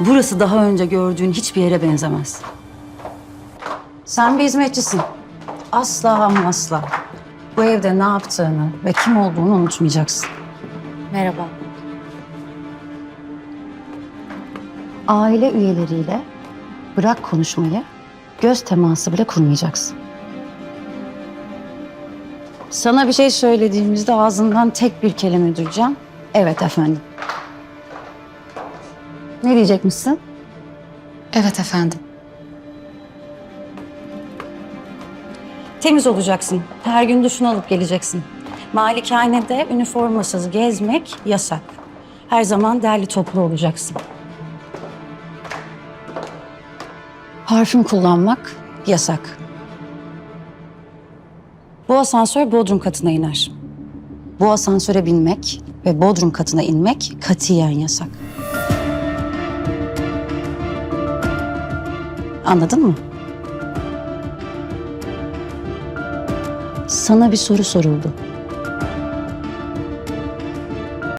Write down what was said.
Burası daha önce gördüğün hiçbir yere benzemez. Sen bir hizmetçisin. Asla ama asla. Bu evde ne yaptığını ve kim olduğunu unutmayacaksın. Merhaba. Aile üyeleriyle bırak konuşmayı, göz teması bile kurmayacaksın. Sana bir şey söylediğimizde ağzından tek bir kelime duyacağım. Evet efendim. Ne diyecekmişsin? Evet efendim. Temiz olacaksın. Her gün duşunu alıp geleceksin. Malikanede üniformasız gezmek yasak. Her zaman derli toplu olacaksın. Parfüm kullanmak yasak. Bu asansör bodrum katına iner. Bu asansöre binmek ve bodrum katına inmek katiyen yasak. Anladın mı? Sana bir soru soruldu.